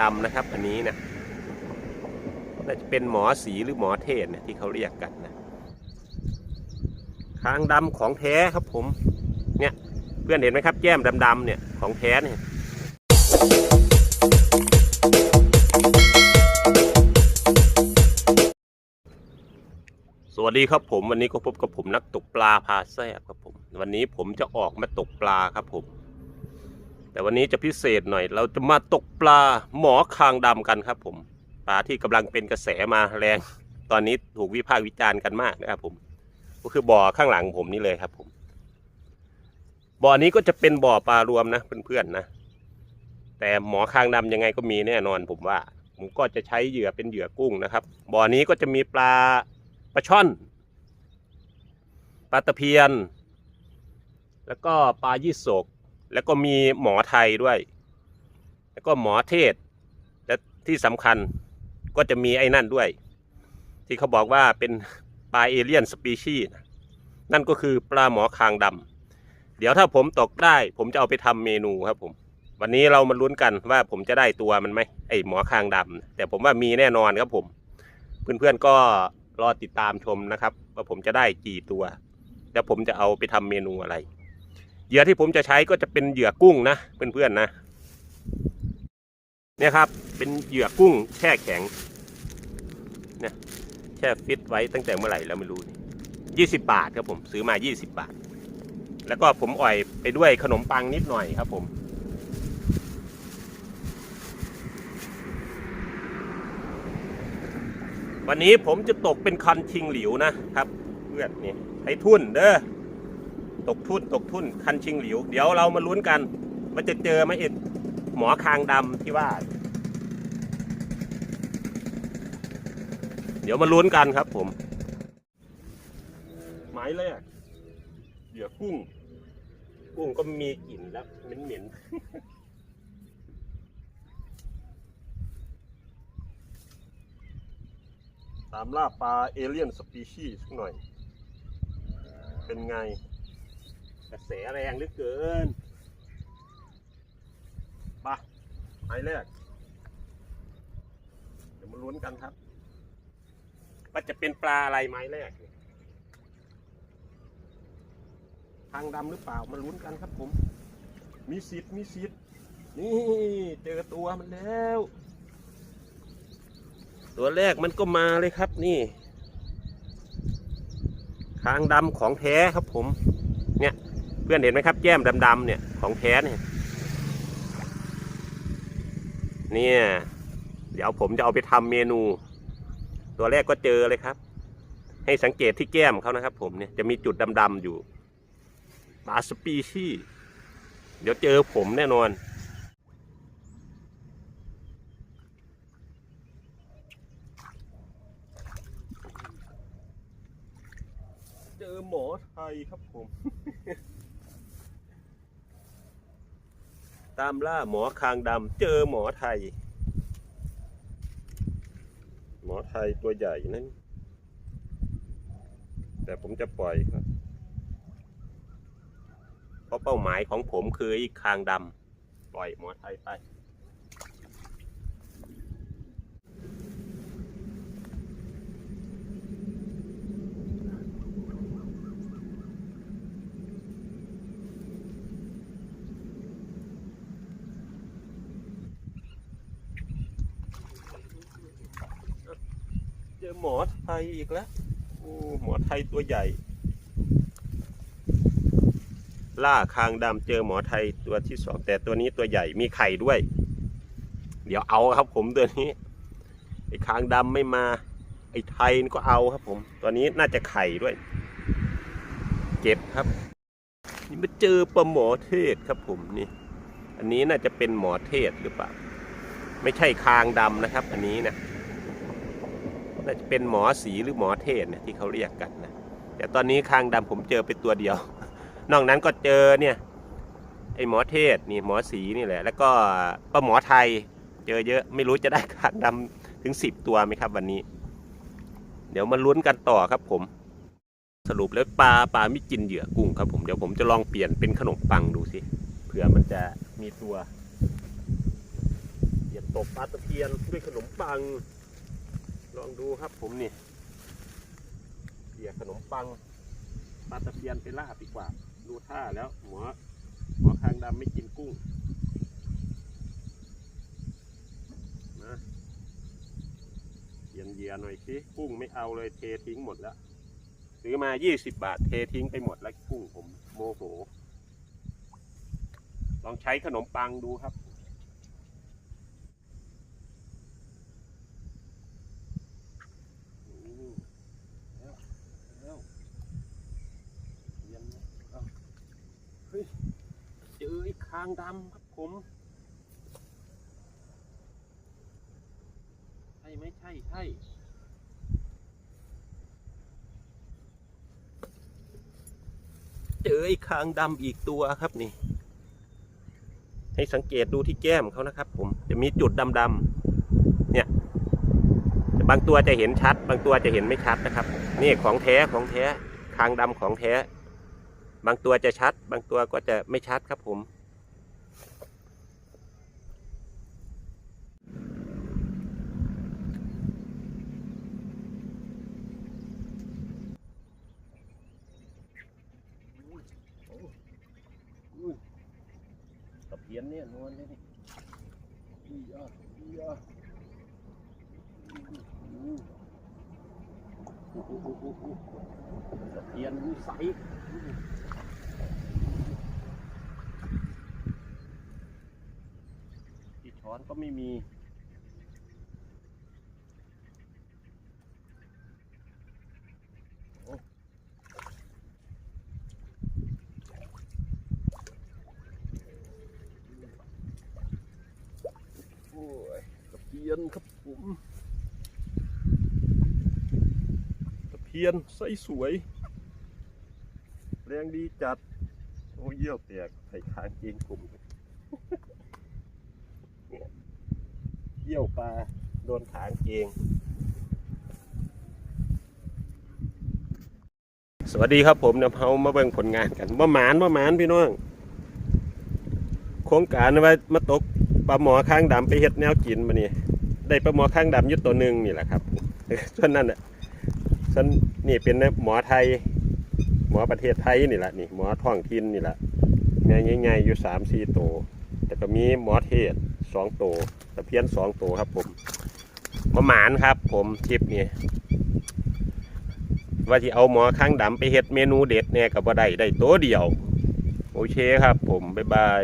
ดำนะครับ อันนี้นะน่าจะเป็นหมอสีหรือหมอเทศนี่ยที่เขาเรียกกันนะคางดำของแท้ครับผม เนี่ยเพื่อนเห็นไหมครับแก้มดำๆเนี่ยของแท้เนี่ยสวัสดีครับผมวันนี้ก็พบกับผมนักตกปลาพาแซ่บครับผม วันนี้ผมจะออกมาตกปลาครับผม แต่วันนี้จะพิเศษหน่อย เราจะมาตกปลาหมอคางดำกันครับ ผมปลาที่กำลังเป็นกระแสมาแรง ตอนนี้ถูกวิพากษ์วิจารณ์กันมากนะครับ ผม ก็คือบ่อข้างหลังผมนี่เลยครับ ผม บ่อนี้ก็จะเป็นบ่อปลารวมนะเพื่อนๆนะแต่หมอคางดำยังไงก็มีแน่นอน ผมว่า ผมก็จะใช้เหยื่อเป็นเหยื่อกุ้งนะครับ บ่อนี้ก็จะมีปลาปลาช่อนปลาตะเพียน แล้วก็ปลายี่สก แล้วก็มีหมอไทยด้วย แล้วก็หมอเทศ และที่สำคัญก็จะมีไอ้นั่นด้วย ที่เขาบอกว่าเป็นปลาเอเลี่ยนสปีชีส์นั่นก็คือปลาหมอคางดำเดี๋ยวถ้าผมตกได้ ผมจะเอาไปทำเมนูครับผม วันนี้เรามาลุ้นกันว่าผมจะได้ตัวมันไหมไอหมอคางดำแต่ผมว่ามีแน่นอนครับผม เพื่อนๆก็รอติดตามชมนะครับ ว่าผมจะได้กี่ตัว แล้วผมจะเอาไปทำเมนูอะไร เหยื่อที่ผมจะใช้ก็จะเป็นเหยื่อกุ้งนะเพื่อนๆนะเนี่ยครับเป็นเหยื่อกุ้งแช่แข็งเนี่ยแช่ฟิตไว้ตั้งแต่เมื่อไหร่แล้วไม่รู้ยี่สิบบาทครับผมซื้อมายี่สิบบาท แล้วก็ผมอ่อยไปด้วยขนมปังนิดหน่อยครับผมวันนี้ผมจะตกเป็นคันชิงหลิวนะครับ เพื่อนนี่ไอ้ทุ่นเด้อ ตกทุ่นตกทุ่นคันชิงหลิว เดี๋ยวเรามาลุ้นกันว่าจะเจอไหมเอ็ดหมอคางดำที่ว่า เดี๋ยวมาลุ้นกันครับผมหมายแรกเหยื่อกุ้ง กุ้งก็มีกลิ่นแล้วเหม็นๆตามล่าปลาเอเลี่ยนสปีชีส์หน่อย เป็นไง กระแสแรงเหลือเกินปะหมายแรก เดี๋ยวมาลุ้นกันครับ ว่าจะเป็นปลาอะไรไม้แรกเนี่ยทางดำหรือเปล่ามาลุ้นกันครับผม มีสิทธิ์มีสิทธิ์นี่เจอตัวมันแล้ว ตัวแรกมันก็มาเลยครับนี่คางดำของแท้ครับผม เพื่อนเห็นไหมครับ แก้มดำๆเนี่ยของแท้เนี่ยเนี่ยเดี๋ยวผมจะเอาไปทำเมนู ตัวแรกก็เจอเลยครับ ให้สังเกตที่แก้มเขานะครับ ผมเนี่ยจะมีจุดดำๆอยู่ปลาสปีชีส์เดี๋ยวเจอผมแน่นอน เจอหมอไทยครับผม ตามล่าหมอคางดำเจอหมอไทย หมอไทยตัวใหญ่นั่นแต่ผมจะปล่อยครับ เพราะเป้าหมายของผมคืออีกคางดำปล่อยหมอไทยไป จอหมอไทยอีกแล้วโอ้หมอไทยตัวใหญ่ ล่าคางดำเจอหมอไทยตัวที่สองแต่ตัวนี้ตัวใหญ่มีไข่ด้วย เดี๋ยวเอาครับผมตัวนี้ไอ้คางดำไม่มา ไอ้ไทยก็เอาครับผม ตัวนี้น่าจะไข่ด้วย เก็บครับ นี่มาเจอปลาหมอเทศครับผมนี่ อันนี้น่าจะเป็นหมอเทศหรือเปล่า ไม่ใช่คางดำนะครับ อันนี้นะ น่าจะเป็นหมอสีหรือหมอเทศนี่ยที่เขาเรียกกันนะแต่ตอนนี้คางดำผมเจอเป็นตัวเดียว นอกนั้นก็เจอเนี่ยไอหมอเทศนี่หมอสีนี่แหละ แล้วก็ป้าหมอไทยเจอเยอะไม่รู้จะได้คางดำถึงสิบตัวไหมครับวันนี้ เดี๋ยวมาลุ้นกันต่อครับผม สรุปแล้วปลาปลาไม่กินเหยื่อกุ้งครับผมเดี๋ยวผมจะลองเปลี่ยนเป็นขนมปังดูสิเผื่อมันจะมีตัวเปลี่ยนตกปลาตะเพียนด้วยขนมปัง องดูครับผมนี่เกี่ยขนมปังปลาตะเพียนไปล่าดีกว่า ดูท่าแล้วหัวหัวคางดำไม่กินกุ้งนะเยียนเยียหน่อยสิกุ้งไม่เอาเลยเททิ้งหมดแล้วซื้อมา 20 บาท เททิ้งไปหมดแล้วกุ้งผมโมโห ลองใช้ขนมปังดูครับ อืมแล้วแล้วเรียนนะเอ้าเฮ้ยเจอไอ้ คางดำครับผม ใช่ไหมใช่ใช่เจอไอ้คางดำอีกตัวครับนี่ ให้สังเกตดูที่แก้มเขานะครับ ผม จะมีจุดดำๆเนี่ยบางตัวจะเห็นชัด บางตัวจะเห็นไม่ชัดนะครับ นี่ของแท้ของแท้คางดำของแท้ บางตัวจะชัด บางตัวก็จะไม่ชัดครับผม เตียนเนี่ยนวลเลยนี่อีอะดีอะดูดูดูดูเตียนใสที่ช้อนก็ไม่มี โอ้ยตะเพียนครับผม ตะเพียนใสสวย แรงดีจัด โอ้เยี่ยวแตกใส่คางเกงผมเนี่ยเยี่ยวปลา โดนขางเกง สวัสดีครับผมเดี๋ยวเรามาเบิ่งผลงานกันว่าหมานว่าหมานพี่น้อง โครงการว่ามาตกปลาหมอข้างดำไปเฮ็ดแนวกินมาเนี่ย ได้ปลาหมอข้างดำยุดตัวหนึ่งนี่แหละครับส่วนนั้นอะส่วนนี่เป็นหมอไทย หมอประเทศไทยนี่แหละนี่หมอท้องถิ่นนี่แหละง่ายๆอยู่สามสี่ตัวแต่ก็มีหมอเทศสองตัวตะเพียนสองตัวครับ ผมมาหมานครับ ผมคลิปนี้ว่าที่เอาหมอข้างดำไปเฮ็ดเมนูเด็ดเนี่ยกับว่าได้ได้ตัวเดียว โอเคครับ ผมบ๊ายบาย